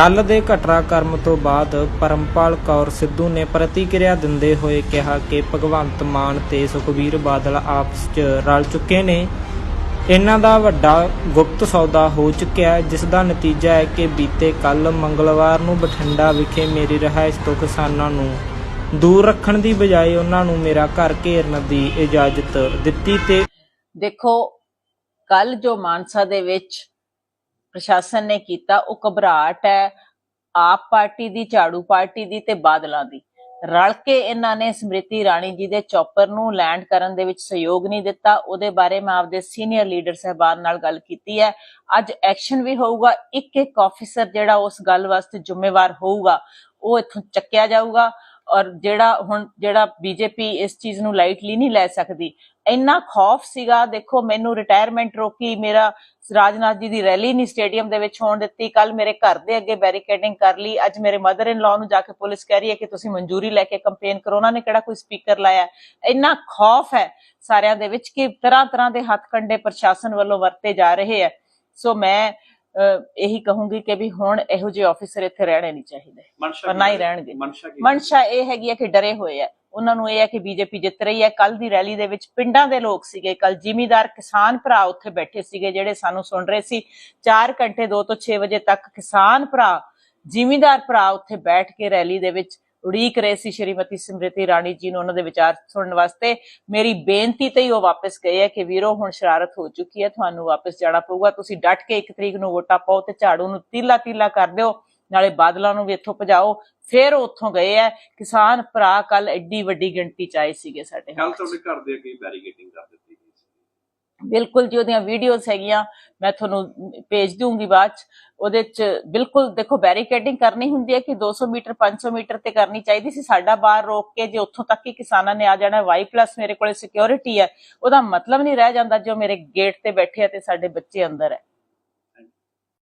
ਕੱਲ ਦੇ ਘਟਨਾਕ੍ਰਮ ਤੋਂ ਬਾਅਦ ਪਰਮਪਾਲ ਕੌਰ ਸਿੱਧੂ ਨੇ ਪ੍ਰਤੀਕਿਰਿਆ ਦਿੰਦੇ ਹੋਏ ਕਿਹਾ ਕਿ ਭਗਵੰਤ ਮਾਨ ਤੇ ਸੁਖਬੀਰ ਬਾਦਲ ਆਪਸ 'ਚ ਰਲ ਚੁੱਕੇ ਨੇ। ਇਹਨਾਂ ਦਾ ਵੱਡਾ ਗੁਪਤ ਸੌਦਾ ਹੋ ਚੁੱਕਿਆ ਹੈ, ਜਿਸ ਦਾ ਨਤੀਜਾ ਹੈ ਕਿ ਬੀਤੇ ਕੱਲ ਮੰਗਲਵਾਰ ਨੂੰ ਬਠਿੰਡਾ ਵਿਖੇ ਮੇਰੀ ਰਿਹਾਇਸ਼ ਤੋਂ ਕਿਸਾਨਾਂ ਨੂੰ ਦੂਰ ਰੱਖਣ ਦੀ ਬਜਾਏ ਉਹਨਾਂ ਨੂੰ ਮੇਰਾ ਘਰ ਘੇਰਨ ਦੀ ਇਜਾਜ਼ਤ ਦਿੱਤੀ ਤੇ ਦੇਖੋ ਕੱਲ ਜੋ ਮਾਨਸਾ ਦੇ ਵਿੱਚ ਪ੍ਰਸ਼ਾਸਨ ਨੇ ਕੀਤਾ, ਉਹ ਘਬਰਾਹਟ ਹੈ ਆਪ ਪਾਰਟੀ ਦੀ, ਝਾੜੂ ਪਾਰਟੀ ਦੀ ਤੇ ਬਾਦਲਾਂ ਦੀ। ਰਲ ਕੇ ਇਹਨਾਂ ਨੇ ਸਮ੍ਰਿਤੀ ਰਾਣੀ ਜੀ ਦੇ ਚੌਪਰ ਨੂੰ ਲੈਂਡ ਕਰਨ ਦੇ ਵਿੱਚ ਸਹਿਯੋਗ ਨਹੀਂ ਦਿੱਤਾ, ਉਹਦੇ ਬਾਰੇ ਮੈਂ ਆਪਦੇ ਸੀਨੀਅਰ ਲੀਡਰ ਸਹਿਬਾਨ ਨਾਲ ਗੱਲ ਕੀਤੀ ਹੈ। ਅੱਜ ਐਕਸ਼ਨ ਵੀ ਹੋਊਗਾ ਇੱਕ ਇੱਕ ਆਫੀਸਰ ਜਿਹੜਾ ਉਸ ਗੱਲ ਵਾਸਤੇ ਜ਼ਿੰਮੇਵਾਰ ਹੋਊਗਾ, ਉਹ ਇੱਥੋਂ ਚੱਕਿਆ ਜਾਊਗਾ। ਔਰ ਜਿਹੜਾ ਹੁਣ ਜਿਹੜਾ ਬੀਜੇਪੀ ਇਸ ਚੀਜ਼ ਨੂੰ ਲਾਈਟਲੀ ਨਹੀਂ ਲੈ ਸਕਦੀ। ਇੰਨਾ ਖੌਫ ਸੀਗਾ, ਦੇਖੋ ਮੈਨੂੰ ਰਿਟਾਇਰਮੈਂਟ ਰੋਕੀ, ਮੇਰਾ ਰਾਜਨਾਥ ਜੀ ਦੀ ਰੈਲੀ ਨਹੀਂ ਸਟੇਡੀਅਮ ਦੇ ਵਿੱਚ ਹੋਣ ਦਿੱਤੀ। ਕੱਲ ਮੇਰੇ ਘਰ ਦੇ ਅੱਗੇ ਬੈਰੀਕੇਡਿੰਗ ਕਰ ਲਈ। ਅੱਜ ਮੇਰੇ ਮਦਰ ਇਨ ਲਾਅ ਨੂੰ ਜਾ ਕੇ ਪੁਲਿਸ ਕਹਿ ਰਹੀ ਹੈ ਕਿ ਤੁਸੀਂ ਮਨਜ਼ੂਰੀ ਲੈ ਕੇ ਕੰਪੇਨ ਕਰੋ। ਉਹਨਾਂ ਨੇ ਕਿਹੜਾ ਕੋਈ ਸਪੀਕਰ ਲਾਇਆ? ਇੰਨਾ ਖੌਫ ਹੈ ਸਾਰਿਆਂ ਦੇ ਵਿੱਚ ਕਿ ਤਰ੍ਹਾਂ ਤਰ੍ਹਾਂ ਦੇ ਹੱਥ ਕੰਡੇ ਪ੍ਰਸ਼ਾਸਨ ਵੱਲੋਂ ਵਰਤੇ ਜਾ ਰਹੇ ਹੈ। ਸੋ ਮੈਂ ਇਹੀ ਕਹੂੰਗੀ ਕਿ ਵੀ ਹੁਣ ਇਹੋ ਜਿਹੇ ਆਫੀਸਰ ਇੱਥੇ ਰਹਿਣੇ ਨਹੀਂ ਚਾਹੀਦੇ। ਮਨਸ਼ਾ ਪਰ ਨਾ ਹੀ ਰਹਿਣਗੇ। ਮਨਸ਼ਾ ਇਹ ਹੈਗੀ ਹੈ ਕਿ ਡਰੇ ਹੋਏ ਆ। ਉਹਨਾਂ ਨੂੰ ਇਹ ਹੈ ਕਿ ਬੀਜੇਪੀ ਜਿੱਤ ਰਹੀ ਹੈ ਕੱਲ ਦੀ ਰੈਲੀ ਦੇ ਵਿੱਚ ਪਿੰਡਾਂ ਦੇ ਲੋਕ ਸੀਗੇ। ਕੱਲ ਜ਼ਿਮੀਦਾਰ ਕਿਸਾਨ ਭਰਾ ਉੱਥੇ ਬੈਠੇ ਸੀਗੇ ਜਿਹੜੇ ਸਾਨੂੰ ਸੁਣ ਰਹੇ ਸੀ। 4 ਘੰਟੇ 2 ਤੋਂ 6 ਵਜੇ ਤੱਕ ਕਿਸਾਨ ਭਰਾ ਜ਼ਿਮੀਦਾਰ ਭਰਾ ਉੱਥੇ ਬੈਠ ਕੇ ਰੈਲੀ ਦੇ ਵਿੱਚ ਉਡੀਕ ਰਹੇ ਸੀ ਸ਼੍ਰੀਮਤੀ ਸਮ੍ਰਿਤੀ ਰਾਣੀ ਜੀ ਨੂੰ ਉਹਨਾਂ ਦੇ ਵਿਚਾਰ ਸੁਣਨ ਵਾਸਤੇ। ਮੇਰੀ ਬੇਨਤੀ ਤੇ ਹੀ ਉਹ ਵਾਪਸ ਗਏ ਹੈ ਕਿ ਵੀਰੋ ਹੁਣ ਸ਼ਰਾਰਤ ਹੋ ਚੁੱਕੀ ਹੈ ਤੁਹਾਨੂੰ ਵਾਪਸ ਜਾਣਾ ਪਊਗਾ। ਤੁਸੀਂ ਡਟ ਕੇ ਇੱਕ ਤਰੀਕ ਨੂੰ ਵੋਟਾਂ ਪਾਓ ਤੇ ਝਾੜੂ ਨੂੰ ਤੀਲਾ ਤੀਲਾ ਕਰ ਦਿਓ ਨਾਲੇ ਬਾਦਲਾਂ ਨੂੰ ਵੀ ਇੱਥੋਂ ਭਜਾਓ। ਫਿਰ ਉਹ ਉੱਥੋਂ ਗਏ ਹੈ। ਕਿਸਾਨ ਭਰਾ ਕੱਲ ਐਡੀ ਵੱਡੀ ਗਿਣਤੀ ਚ ਆਏ ਸੀਗੇ ਸਾਡੇ ਕੱਲ। ਤੁਹਾਡੇ ਘਰ ਦੇ ਅੱਗੇ ਬੈਰੀਕੇਡਿੰਗ ਕਰ ਦਿੱਤੀ। ਬਿਲਕੁਲ ਜੀ, ਉਹਦੀਆਂ ਵੀਡੀਓਜ਼ ਹੈਗੀਆਂ, ਮੈਂ ਤੁਹਾਨੂੰ ਭੇਜ ਦੂੰਗੀ ਬਾਅਦ ਚ। ਉਹਦੇ ਚ ਬਿਲਕੁਲ ਦੇਖੋ ਬੈਰੀਕੇਡਿੰਗ ਕਰਨੀ ਹੁੰਦੀ ਹੈ ਕਿ 200 ਮੀਟਰ 500 ਮੀਟਰ ਤੇ ਕਰਨੀ ਚਾਹੀਦੀ ਸੀ। ਸਾਡਾ ਬਾਹਰ ਰੋਕ ਕੇ ਜੇ ਉੱਥੋਂ ਤੱਕ ਹੀ ਕਿਸਾਨਾਂ ਨੇ ਆ ਜਾਣਾ ਵਾਈ ਪਲੱਸ ਮੇਰੇ ਕੋਲੇ ਸਿਕਿਉਰਿਟੀ ਹੈ, ਉਹਦਾ ਮਤਲਬ ਨਹੀਂ ਰਹਿ ਜਾਂਦਾ ਜੋ ਮੇਰੇ ਗੇਟ ਤੇ ਬੈਠੇ ਆ ਤੇ ਸਾਡੇ ਬੱਚੇ ਅੰਦਰ ਹੈ।